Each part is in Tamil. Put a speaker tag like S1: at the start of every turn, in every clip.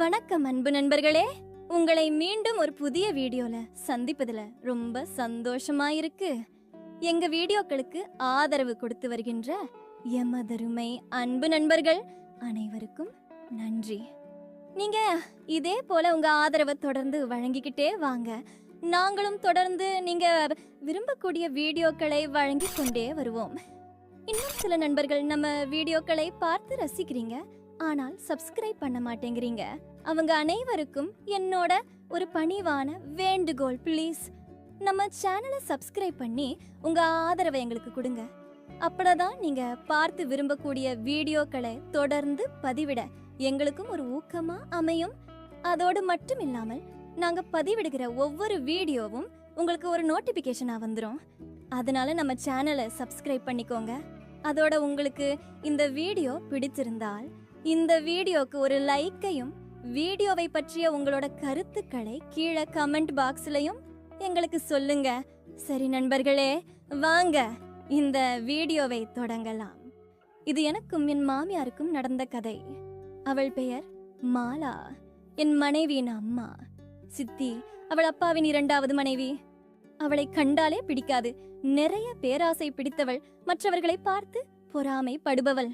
S1: வணக்கம் அன்பு நண்பர்களே. உங்களை மீண்டும் ஒரு புதிய வீடியோல சந்திப்பதுல ரொம்ப சந்தோஷமா இருக்கு எங்க வீடியோக்களுக்கு ஆதரவு கொடுத்து வருகின்ற எமதருமை அன்பு நண்பர்கள் அனைவருக்கும் நன்றி. நீங்க இதே போல உங்க ஆதரவை தொடர்ந்து வழங்கிக்கிட்டே வாங்க. நாங்களும் தொடர்ந்து நீங்க விரும்பக்கூடிய வீடியோக்களை வழங்கி கொண்டே வருவோம். இன்னும் சில நண்பர்கள் நம்ம வீடியோக்களை பார்த்து ரசிக்கிறீங்க. ஆனால் சப்ஸ்கிரைப் பண்ண மாட்டேங்கிறீங்க. அவங்க அனைவருக்கும் என்னோட ஒரு பணிவான வேண்டுகோள் ப்ளீஸ் நம்ம சேனலை சப்ஸ்கிரைப் பண்ணி உங்க ஆதரவை எங்களுக்கு கொடுங்க. அப்படதான் நீங்க பார்த்து விரும்பக்கூடிய வீடியோக்களை தொடர்ந்து பதிவிட எங்களுக்கும் ஒரு ஊக்கமா அமையும். அதோடு மட்டும் இல்லாமல் நாங்க பதிவிடுகிற ஒவ்வொரு வீடியோவும் உங்களுக்கு ஒரு நோட்டிபிகேஷனா வந்துடும் அதனால நம்ம சேனலை சப்ஸ்கிரைப் பண்ணிக்கோங்க. அதோட உங்களுக்கு இந்த வீடியோ பிடிச்சிருந்தால் இந்த வீடியோக்கு ஒரு லைக்கையும் வீடியோவை பற்றிய உங்களோட கருத்துக்களை கீழே கமெண்ட் பாக்ஸ்லையும் எங்களுக்கு சொல்லுங்க. சரி நண்பர்களே வாங்க இந்த வீடியோவை தொடங்கலாம். இது எனக்கும் என் மாமியாருக்கும் நடந்த கதை. அவள் பெயர் மாலா. என் மனைவியின் அம்மா. சித்தி அவள் அப்பாவின் இரண்டாவது மனைவி. அவளை கண்டாலே பிடிக்காது. நிறைய பேராசை பிடித்தவள் மற்றவர்களை பார்த்து பொறாமை படுபவள்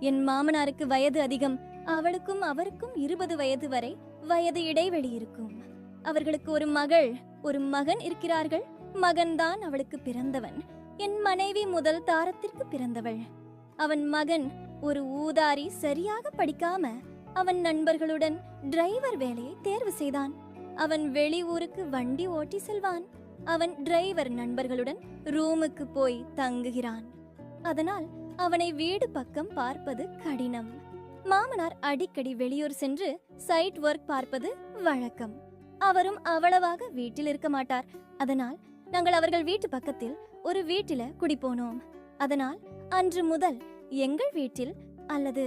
S1: என் மாமனாருக்கு வயது அதிகம். அவளுக்கும் அவருக்கும் இருபது வயது வரை வயது இடைவெளி இருக்கும். அவர்களுக்கு ஒரு மகள் ஒரு மகன் இருக்கிறார்கள். மகன்தான் அவளுக்கு பிறந்தவன். என் மனைவி முதல் தாரத்திற்கு பிறந்தவள். அவன் மகன் ஒரு ஊதாரி சரியாக படிக்காம அவன் நண்பர்களுடன் டிரைவர் வேலையை தேர்வு செய்தான். அவன் வெளியூருக்கு வண்டி ஓட்டி செல்வான். அவன் டிரைவர் நண்பர்களுடன் ரூமுக்கு போய் தங்குகிறான். அதனால் அவனை வீடு பக்கம் பார்ப்பது கடினம். மாமனார் அடிக்கடி வெளியூர் சென்று சைட் ஒர்க் பார்ப்பது வழக்கம். அவரும் அவ்வளவாக வீட்டில் இருக்க மாட்டார். அதனால் நாங்கள் அவர்கள் வீட்டு பக்கத்தில் ஒரு வீட்டில குடிப்போனோம். அதனால் அன்று முதல் எங்கள் வீட்டில் அல்லது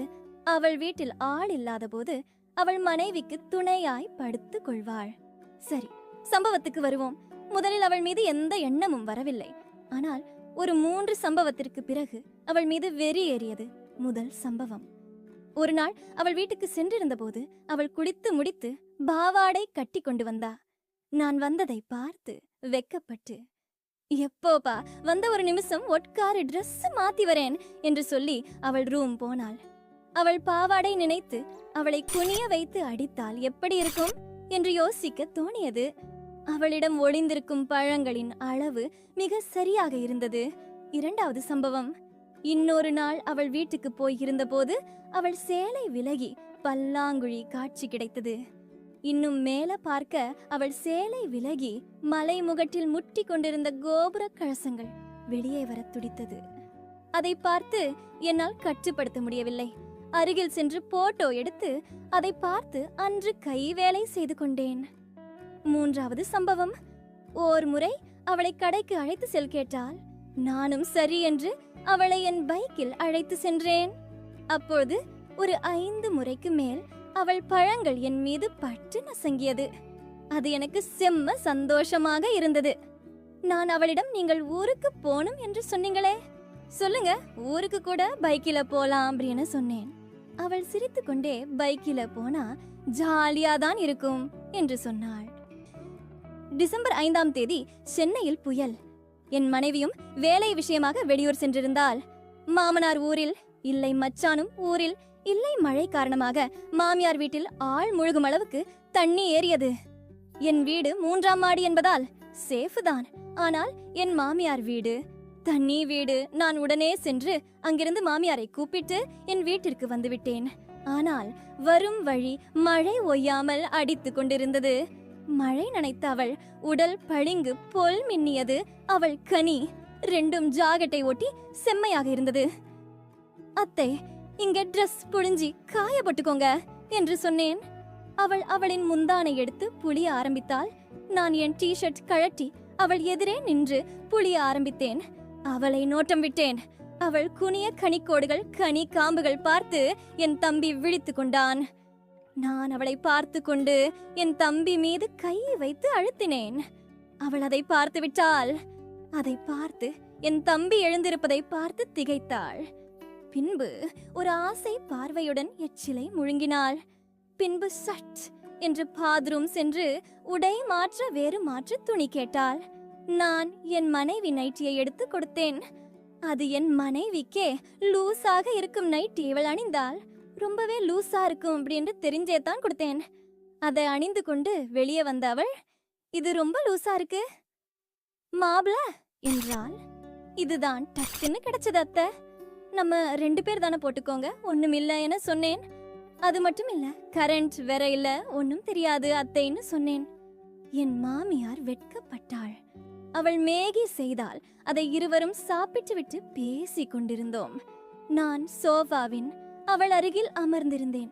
S1: அவள் வீட்டில் ஆள் இல்லாத போது அவள் மனைவிக்கு துணையாய் படுத்துக் கொள்வாள். சரி சம்பவத்துக்கு வருவோம். முதலில் அவள் மீது எந்த எண்ணமும் வரவில்லை. ஆனால் ஒரு மூன்று சம்பவத்திற்கு பிறகு அவள் மீது வெறி ஏறியது முதல் சம்பவம். ஒரு நாள் அவள் வீட்டுக்கு சென்றிருந்த போது அவள் குடித்து முடித்து பாவாடை கட்டி கொண்டு வந்தா. நான் வந்ததை பார்த்து வெக்கப்பட்டு எப்போப்பா வந்த ஒரு நிமிஷம் ஒட்காரு ட்ரெஸ் மாத்தி வரேன் என்று சொல்லி அவள் ரூம் போனாள். அவள் பாவாடை நினைத்து அவளை குனிய வைத்து அடித்தால் எப்படி இருக்கும்? என்று யோசிக்க தோணியது. அவளிடம் ஒளிந்திருக்கும் பழங்களின் அளவு மிக சரியாக இருந்தது. இரண்டாவது சம்பவம். இன்னொரு நாள் அவள் வீட்டுக்கு போய் இருந்தபோது அவள் சேலை விலகி பல்லாங்குழி காட்சி கிடைத்தது. இன்னும் மேல பார்க்க அவள் சேலை விலகி மலை முகட்டில் முட்டி கொண்டிருந்த கோபுர கழசங்கள் வெளியே வரத் துடித்தது. அதை பார்த்து என்னால் கட்டுப்படுத்த முடியவில்லை. அருகில் சென்று போட்டோ எடுத்து அதை பார்த்து அன்று கைவேலை செய்து கொண்டேன். மூன்றாவது சம்பவம். ஓர் முறை அவளை கடைக்கு அழைத்து செல் கேட்டால் நானும் சரி என்று அவளை என் பைக்கில் அழைத்து சென்றேன். அப்பொழுது ஒரு ஐந்து முறைக்கு மேல் அவள் பழங்கள் என் மீது பட்டு நசங்கியது. அது எனக்கு செம்ம சந்தோஷமாக இருந்தது. நான் அவளிடம் நீங்கள் ஊருக்கு போகணும் என்று சொன்னீங்களே. சொல்லுங்க ஊருக்கு கூட பைக்கில போலாம் அப்படின்னு சொன்னேன். அவள் சிரித்துக்கொண்டே பைக்கில போனா ஜாலியா தான் இருக்கும் என்று சொன்னாள். டிசம்பர் ஐந்தாம் தேதி சென்னையில் புயல். என் மனைவியும் வேலை விஷயமாக வெளியூர் சென்றிருந்தால் மாமனார் ஊரில் இல்லை மச்சானும் ஊரில் இல்லை மழை காரணமாக மாமியார் வீட்டில் ஆள் முழுகும் அளவுக்கு தண்ணி ஏறியது. என் வீடு மூன்றாம் மாடி என்பதால் சேஃப் தான். ஆனால் என் மாமியார் வீடு தண்ணி வீடு நான் உடனே சென்று அங்கிருந்து மாமியாரை கூப்பிட்டு என் வீட்டிற்கு வந்துவிட்டேன். ஆனால் வரும் வழி மழை ஒய்யாமல் அடித்துக் கொண்டிருந்தது. மழை நனைத்த அவள் உடல் பளிங்கு பொல் மின்னியது அவள் கனி. ரெண்டும் ஜாகட்டை ஒட்டி செம்மையாக இருந்தது. அத்தை இங்க ட்ரெஸ் புழிஞ்சி காய போட்டுக்கோங்க என்று சொன்னேன். அவள் அவளின் முந்தானை எடுத்து புளிய ஆரம்பித்தாள். நான் என் டிஷர்ட் கழட்டி அவள் எதிரே நின்று புளிய ஆரம்பித்தேன். அவளை நோட்டம் விட்டேன். அவள் குனிய கனிக்கோடுகள் கனி காம்புகள் பார்த்து என் தம்பி விழித்து கொண்டான். நான் அவளை பார்த்து கொண்டு என் தம்பி மீது கை வைத்து அழுத்தினேன். அவள் அதை பார்த்து விட்டாள் அதை பார்த்து என் தம்பி எழுந்திருப்பதை பார்த்து திகைத்தாள். பின்பு ஒரு ஆசை பார்வையுடன் எச்சிலை முழுங்கினாள். பின்பு சட் என்று பாத்ரூம் சென்று உடை மாற்ற வேறு மாற்று துணி கேட்டாள். நான் என் மனைவி நைட்டியை எடுத்து கொடுத்தேன். அது என் மனைவிக்கே லூஸாக இருக்கும் நைட்டி இவள் அணிந்தாள். ரொம்பவே லூஸா இருக்கும் அப்படின்னு தெரிஞ்சே தான் கொடுத்தேன். அதை அணிந்து கொண்டு வெளியே வந்த அவள் இது ரொம்ப லூஸா இருக்கு. மாப்ள என்றாள். இதுதான் டக்குன்னு கிடைச்சது அத்தை. நம்ம ரெண்டு பேர் தானே போட்டுக்கோங்க. ஒண்ணும் இல்ல என சொன்னேன். அது மட்டும் இல்ல. கரண்ட் வேற இல்ல. ஒன்றும் தெரியாது அத்தைன்னு சொன்னேன். என் மாமியார் வெட்கப்பட்டாள். அவள் மேகி செய்தால் அதை இருவரும் சாப்பிட்டு விட்டு பேசிக் கொண்டிருந்தோம். நான் சோஃபாவின் அவள் அருகில் அமர்ந்திருந்தேன்.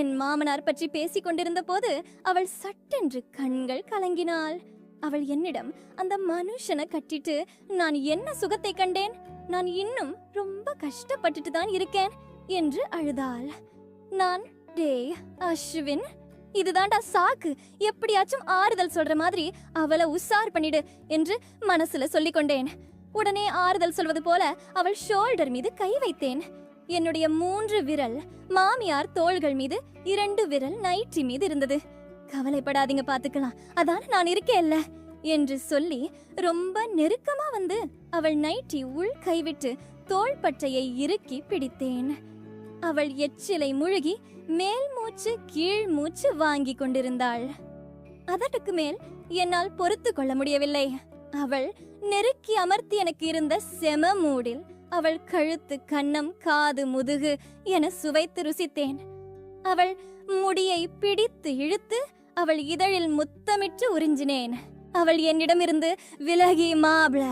S1: என் மாமனார் பற்றி பேசிக் கொண்டிருந்த போது அவள் சட்டென்று கண்கள் கலங்கினாள். அவள் என்னிடம் அந்த மனுஷனை கட்டிட்டு நான் என்ன சுகத்தை கண்டேன்? நான் இன்னும் ரொம்ப கஷ்டப்பட்டுட்டு தான் இருக்கேன் என்று அழுதாள். நான் டே அஸ்வின் இதுதான்டா சாக்கு. எப்படியாச்சும் ஆறுதல் சொல்ற மாதிரி அவளை உஷார் பண்ணிடு என்று மனசுல சொல்லிக் கொண்டேன். உடனே ஆறுதல் சொல்வது போல அவள் ஷோல்டர் மீது கை வைத்தேன். என்னுடைய மூன்று விரல் மாமியார் தோள்கள் மீது இரண்டு விரல் நைட்டி மீது இருந்தது. கவலைப்படாதீங்க பாத்துக்கலாம் அதான நான் இருக்கேன்ல என்று சொல்லி ரொம்ப நெருக்கமா வந்து அவள் நைட்டி உள் கைவிட்டு தோள்பட்டையை இறுக்கி பிடித்தேன். அவள் எச்சிலை முழுகி மேல் மூச்சு கீழ் மூச்சு வாங்கி கொண்டிருந்தாள். அதற்கு மேல் என்னால் பொறுத்து கொள்ள முடியவில்லை. அவள் நெருக்கி அமர்த்தி எனக்கு இருந்த செம மூடில் அவள் கழுத்து கன்னம் காது முதுகு என சுவைத்து ருசித்தேன். அவள் முடியை பிடித்து இழுத்து அவள் இதழில் முத்தமிட்டு உறிஞ்சினேன். அவள் என்னிடமிருந்து விலகி மாப்ள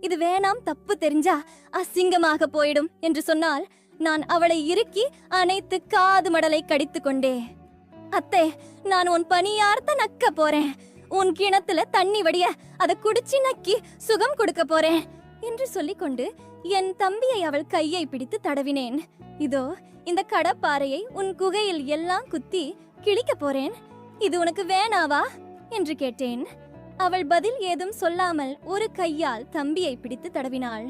S1: இது வேணாம் தப்பு தெரிஞ்சா அசிங்கமாக போயிடும் என்று சொன்னால் நான் அவளை இறுக்கி அனைத்து காது மடலை கடித்து கொண்டே. அத்தே நான் உன் பணியார்த்த நக்க போறேன். உன் கிணத்துல தண்ணி வடிய அதை குடிச்சு நக்கி சுகம் கொடுக்க போறேன். என்று சொல்லிக்கொண்டு என் தம்பியை அவள் கையை பிடித்து தடவினேன். இதோ இந்த கடப்பாறையை உன் குகையில் எல்லாம் குத்தி கிழிக்க போறேன். இது உனக்கு வேணாவா? என்று கேட்டேன். அவள் பதில் ஏதும் சொல்லாமல் ஒரு கையால் தம்பியை பிடித்து தடவினாள்.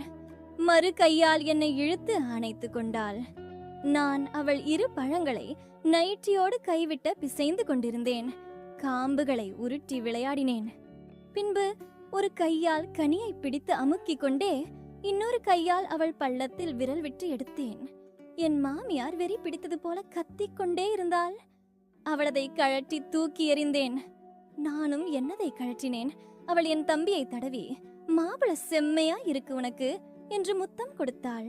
S1: மறு கையால் என்னை இழுத்து அணைத்து கொண்டாள். நான் அவள் இரு பழங்களை நைட்டியோடு கைவிட்ட பிசைந்து கொண்டிருந்தேன். காம்புகளை உருட்டி விளையாடினேன். பின்பு ஒரு கையால் கனியை பிடித்து அமுக்கிக் கொண்டே இன்னொரு கையால் அவள் பள்ளத்தில் விரல் விட்டு எடுத்தேன். என் மாமியார் வெறி பிடித்தது போல கத்திக் கொண்டே இருந்தாள். அவளதை கழட்டி தூக்கி எறிந்தேன். நானும் என்னதை கழற்றினேன்? அவள் என் தம்பியை தடவி மாப்பிள செம்மையா இருக்கு உனக்கு என்று முத்தம் கொடுத்தாள்.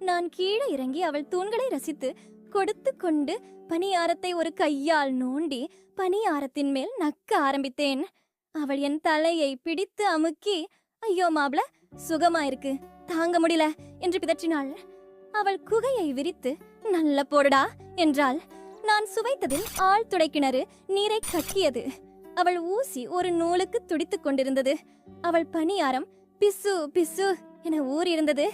S1: நான் கீழே இறங்கி அவள் தூண்களை ரசித்து கொடுத்து கொண்டு பனியாரத்தை ஒரு கையால் நோண்டி பனியாரத்தின் மேல் நக்க ஆரம்பித்தேன். அவள் என் தலையை பிடித்து அமுக்கி ஐயோ மாப்ள சுகமா இருக்கு தாங்க முடியல என்று பிதற்றினாள். அவள் குகையை விரித்து நல்ல போடுடா என்றாள். நான் சுவைத்ததில் ஆள் துடைக்கிணறு நீரை கக்கியது அவள் ஊசி ஒரு நூலுக்கு துடித்துக் கொண்டிருந்தது. அவள் பனியாரம் பிசு பிசு என ஊறியிருந்தது.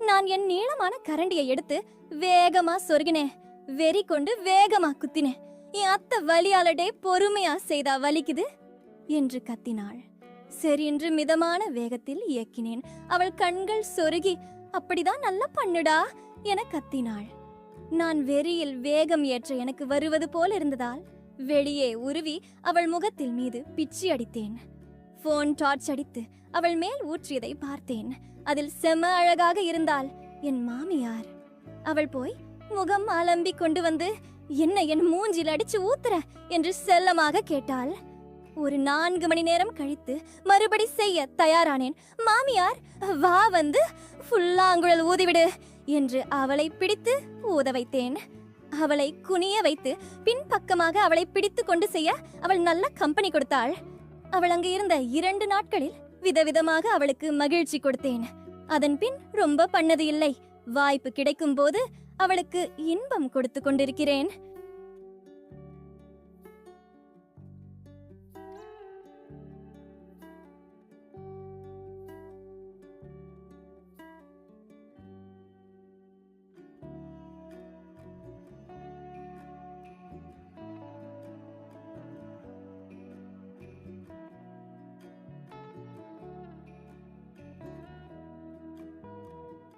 S1: நான் என் நீளமான கரண்டியை எடுத்து வேகமா சொருகினேன் வெறி கொண்டு வேகமா குத்தினேன் என் அத்தை வலியாலடே பொறுமையா செய்தா வலிக்குது? என்று கத்தினாள். சரி என்று மிதமான வேகத்தில் இயக்கினேன். அவள் கண்கள் சொருகி அப்படிதான் நல்லா பண்ணுடா என கத்தினாள். நான் வெறியில் வேகம் ஏற்ற எனக்கு வருவது போல் இருந்ததால் வெளியே உருவி அவள் முகத்தில் மீது பிச்சி அடித்தேன். போன் டார்ச் அடித்து அவள் மேல் ஊற்றியதை பார்த்தேன். அதில் செம அழகாக இருந்தால் என் மாமியார். அவள் போய் முகம் அலம்பி கொண்டு வந்து என்ன என் மூஞ்சில் அடிச்சு ஊத்துற? என்று செல்லமாக கேட்டாள். ஒரு நான்கு மணி நேரம் கழித்து மறுபடி செய்ய தயாரானேன். மாமியார் வா வந்து ஃபுல்லாங்குழல் ஊதிவிடு என்று அவளை பிடித்து ஊத வைத்தேன். அவளை குனிய வைத்து பின்பக்கமாக அவளை பிடித்து கொண்டு செய்ய அவள் நல்ல கம்பெனி கொடுத்தாள். அவள் அங்கு இருந்த இரண்டு நாட்களில் விதவிதமாக அவளுக்கு மகிழ்ச்சி கொடுத்தேன். அதன் பின் ரொம்ப பண்ணது இல்லை. வாய்ப்பு கிடைக்கும் போது அவளுக்கு இன்பம் கொடுத்து கொண்டிருக்கிறேன்.